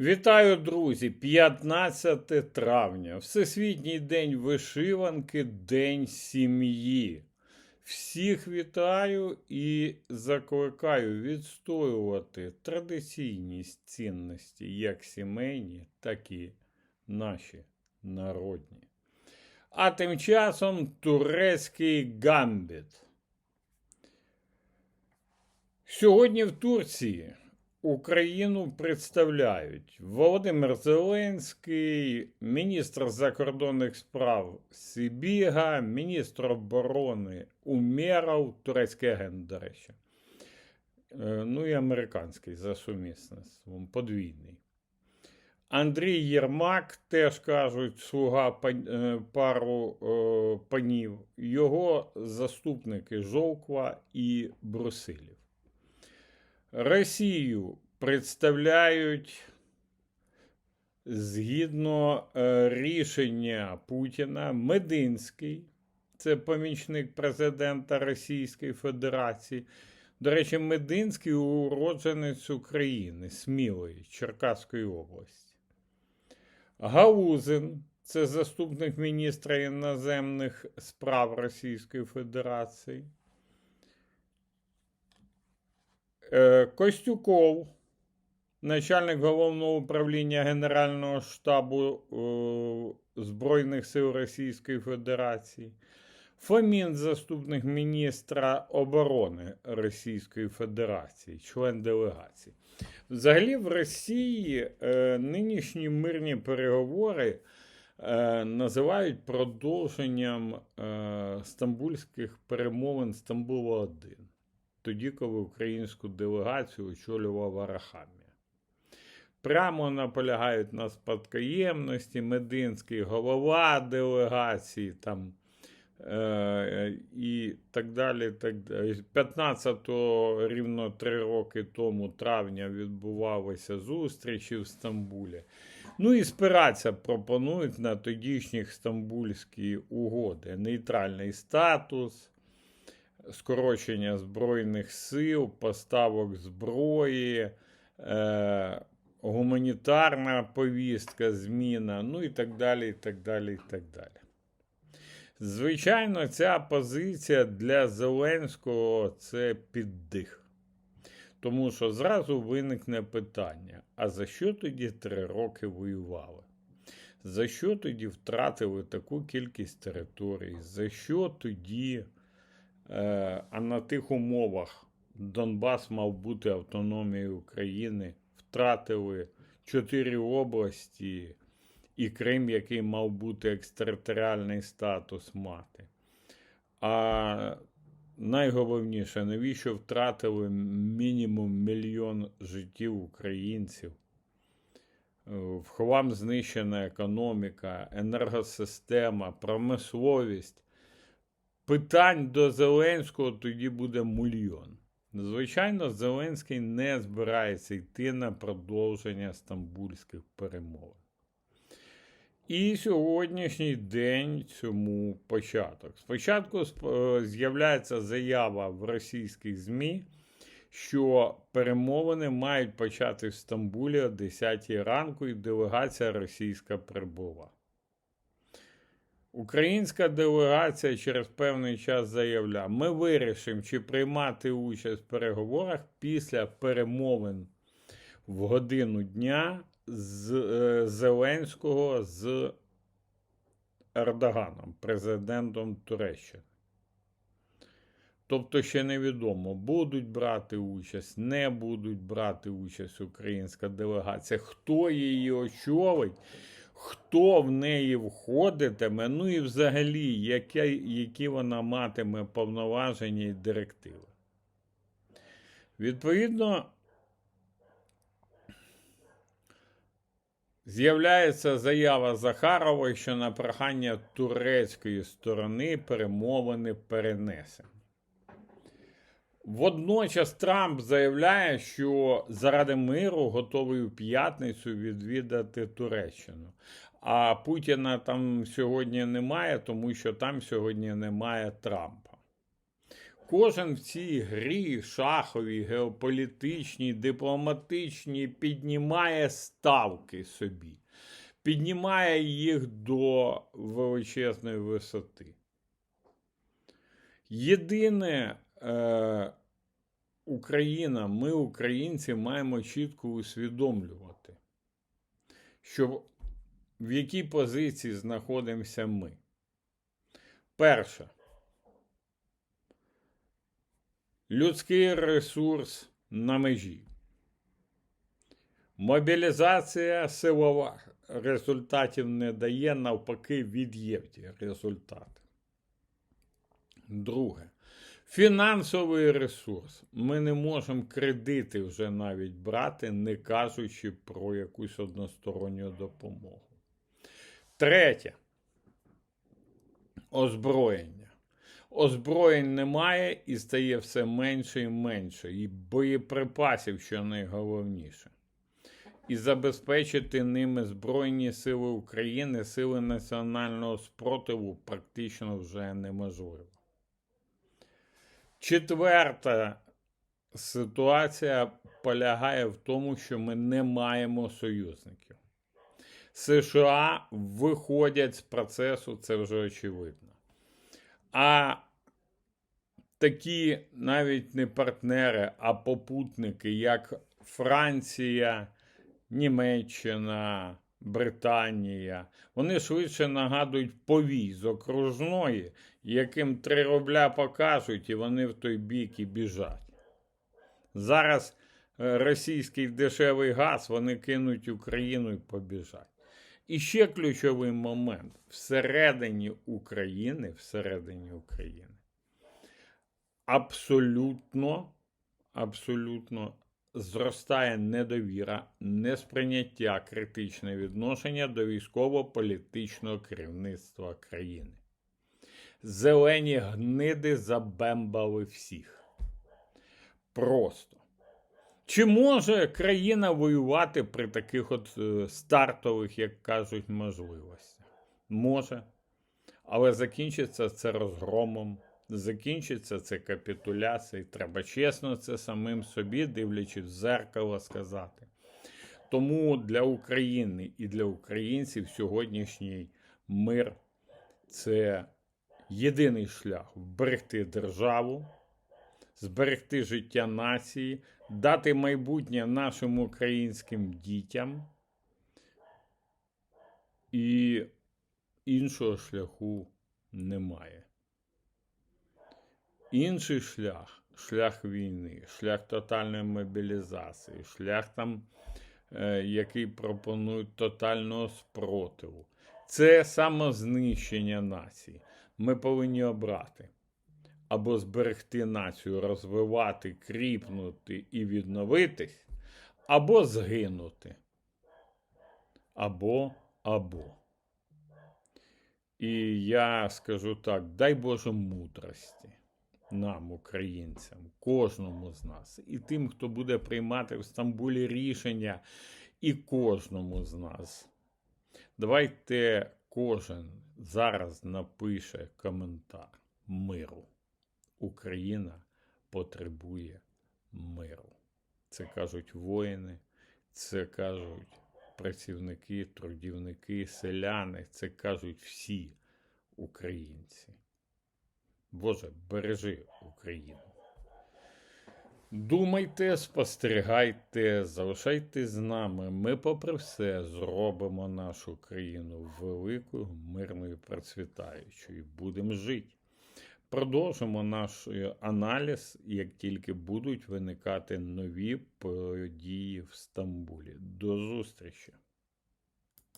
Вітаю, друзі! 15 травня. Всесвітній день вишиванки, День сім'ї. Всіх вітаю і закликаю відстоювати традиційність цінності, як сімейні, так і наші народні. А тим часом турецький гамбіт. Сьогодні в Турції Україну представляють Володимир Зеленський, міністр закордонних справ Сибіга, міністр оборони Умєров, турецький агент, до речі. Е, Ну і американський за сумісництвом, подвійний. Андрій Єрмак, теж кажуть, слуга е, пару е, панів, його заступники Жовква і Брусилів. Росію представляють згідно е, рішення Путіна Мединський, це помічник президента Російської Федерації. До речі, Мединський уродженець України, Смілої, Черкаської області. Гаузин це заступник міністра іноземних справ Російської Федерації. Е, Костюков, начальник головного управління Генерального штабу е, Збройних сил Російської Федерації. Фомін, заступник міністра оборони Російської Федерації, член делегації. Взагалі, в Росії е, нинішні мирні переговори е, називають продовженням е, стамбульських перемовин Стамбула 1 тоді, коли українську делегацію очолював Арахамія. Прямо наполягають на спадкоємності, Мединський голова делегації там, е, і так далі. Так далі. 15-го, рівно три роки тому травня відбувалися зустрічі в Стамбулі. Ну і спиратися пропонують на тодішні стамбульські угоди, нейтральний статус скорочення Збройних сил, поставок зброї, е, гуманітарна повістка, зміна, ну і так далі. і так далі, і так далі. Звичайно, ця позиція для Зеленського це піддих. Тому що зразу виникне питання: а за що тоді три роки воювали? За що тоді втратили таку кількість територій? За що тоді а на тих умовах Донбас мав бути автономією України, втратили чотири області і Крим, який мав бути екстериторіальний статус мати. А найголовніше, навіщо втратили мінімум мільйон життів українців? Е, В хлам знищена економіка, енергосистема, промисловість питань до Зеленського тоді буде мільйон. Звичайно, Зеленський не збирається йти на продовження стамбульських перемовин. І сьогоднішній день цьому початок. Спочатку е, з'являється заява в російських ЗМІ, що перемовини мають почати в Стамбулі о 10 ранку, і делегація російська прибула. Українська делегація через певний час заявляє, ми вирішимо, чи приймати участь в переговорах після перемовин в годину дня з е, Зеленського з Ердоганом, президентом Туреччини. Тобто ще невідомо, будуть брати участь, не будуть брати участь українська делегація, хто її очолить, хто в неї входитиме, ну і взагалі, яке, які вона матиме повноваження і директиви. Відповідно, з'являється заява Захарова, що на прохання турецької сторони перемовини перенесені. Водночас Трамп заявляє, що заради миру готовий у п'ятницю відвідати Туреччину. А Путіна там сьогодні немає, тому що там сьогодні немає Трампа. кожен в цій грі шаховій, геополітичній, дипломатичній піднімає ставки собі, піднімає їх до величезної висоти. Єдине, е, Україна, ми, українці, маємо чітко усвідомлювати, що в якій позиції знаходимося ми. Перше. Людський ресурс на межі. Мобілізація силова результатів не дає, навпаки, від'євті результати. Друге. Фінансовий ресурс. Ми не можемо кредити вже навіть брати, не кажучи про якусь односторонню допомогу. Третє. Озброєння. Озброєнь немає і стає все менше і менше. І боєприпасів, що найголовніше. І забезпечити ними Збройні Сили України, сили національного спротиву практично вже неможливо. Четверта ситуація полягає в тому, що ми не маємо союзників. США виходять з процесу, це вже очевидно. А такі навіть не партнери, а попутники, як Франція, Німеччина, Британія, вони швидше нагадують повій з окружної, яким три рубля покажуть, і вони в той бік і біжать. Зараз е, російський дешевий газ вони кинуть Україну і побіжать. І ще ключовий момент всередині України, всередині України абсолютно, абсолютно зростає недовіра, несприйняття критичне відношення до військово-політичного керівництва країни. Зелені гниди забембали всіх. Просто. Чи може країна воювати при таких от е, стартових, як кажуть, можливостях? Може. Але закінчиться це розгромом, закінчиться це капітуляцією. Треба чесно це самим собі, дивлячись в зеркало, сказати. Тому для України і для українців сьогоднішній мир це єдиний шлях вберегти державу, зберегти життя нації, дати майбутнє нашим українським дітям. І іншого шляху немає. Інший шлях шлях війни, шлях тотальної мобілізації, шлях там, е, який пропонують тотального спротиву. Це самознищення нації. Ми повинні обрати або зберегти націю, розвивати, кріпнути і відновитись, або згинути. Або або. І я скажу так: дай Боже мудрості нам, українцям, кожному з нас, і тим, хто буде приймати в Стамбулі рішення, і кожному з нас. Давайте кожен зараз напише коментар миру. Україна потребує миру. Це кажуть воїни, це кажуть працівники, трудівники, селяни, це кажуть всі українці. Боже, бережи Україну. Думайте, спостерігайте, залишайтесь з нами. Ми, попри все, зробимо нашу країну великою, мирною, процвітаючою. Будемо жити. Продовжимо наш е, аналіз, як тільки будуть виникати нові події в Стамбулі. До зустрічі!